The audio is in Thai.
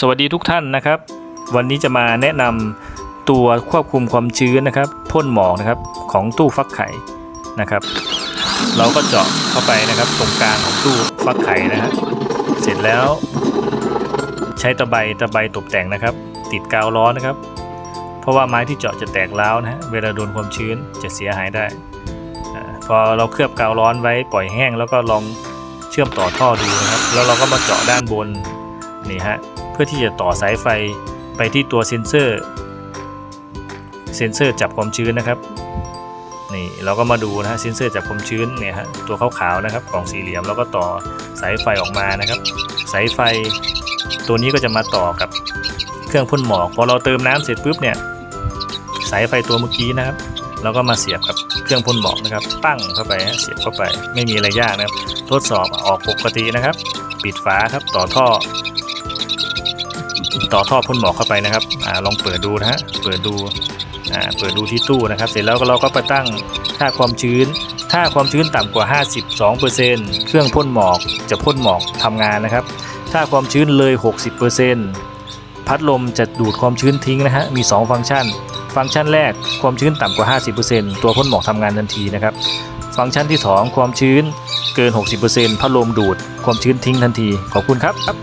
สวัสดีทุกท่านนะครับ วันนี้จะมาแนะนำตัวควบคุมความชื้นนะครับพ่นหมอกนะครับของตู้ฟักไข่นะครับ เราก็เจาะเข้าไปนะครับตรงกลางของตู้ฟักไข่นะฮะเสร็จแล้ว ใช้ตะไบตะไบตกแต่งนะครับ ติดกาวร้อนนะครับ เพราะว่าไม้ที่เจาะจะแตกร้าวนะฮะเวลาโดนความชื้นจะเสียหายได้พอเราเคลือบกาวร้อนไว้ปล่อยแห้งแล้วก็ลองเชื่อมต่อท่อดูนะครับ แล้วเราก็มาเจาะด้านบน นี่ฮะเพื่อที่จะต่อสายไฟไปที่ตัวเซ็นเซอร์ เซ็นเซอร์จับความชื้นนะครับนี่เราก็มาดูนะฮะเซ็นเซอร์จับความชื้นเนี่ยฮะตัวขาวๆนะครับกล่องสี่เหลี่ยมแล้วก็ต่อสายไฟออกมานะครับ สายไฟตัวนี้ก็จะมาต่อกับเครื่องพ่นหมอกพอเราเติมน้ำเสร็จปุ๊บเนี่ยสายไฟตัวเมื่อกี้นะครับเราก็มาเสียบกับเครื่องพ่นหมอกนะครับตั้งเข้าไปเสียบเข้าไป ไม่มีอะไรยากนะครับ ทดสอบออกปกตินะครับ ปิดฝาครับต่อท่อ ต่อท่อพ่นหมอกเข้าไปนะครับอาลองเปิดดูนะฮะเปิดดูอ่าเปิดดูที่ตู้นะครับ เสร็จแล้วก็เราก็ไปตั้งค่าความชื้น ถ้าความชื้นต่ำกว่า 52%เครื่องพ่นหมอกจะพ่นหมอกทำงานนะครับ ถ้าความชื้นเลย 60%พัดลมจะดูดความชื้นทิ้งนะฮะมี 2 ฟังก์ชัน ฟังก์ชันแรกความชื้นต่ำกว่า 50%ตัวพ่นหมอกทำงานทันทีนะครับฟังก์ชันที่ 2 ความชื้นเกิน 60%พัดลมดูดความชื้นทิ้งทันทีขอบคุณครับ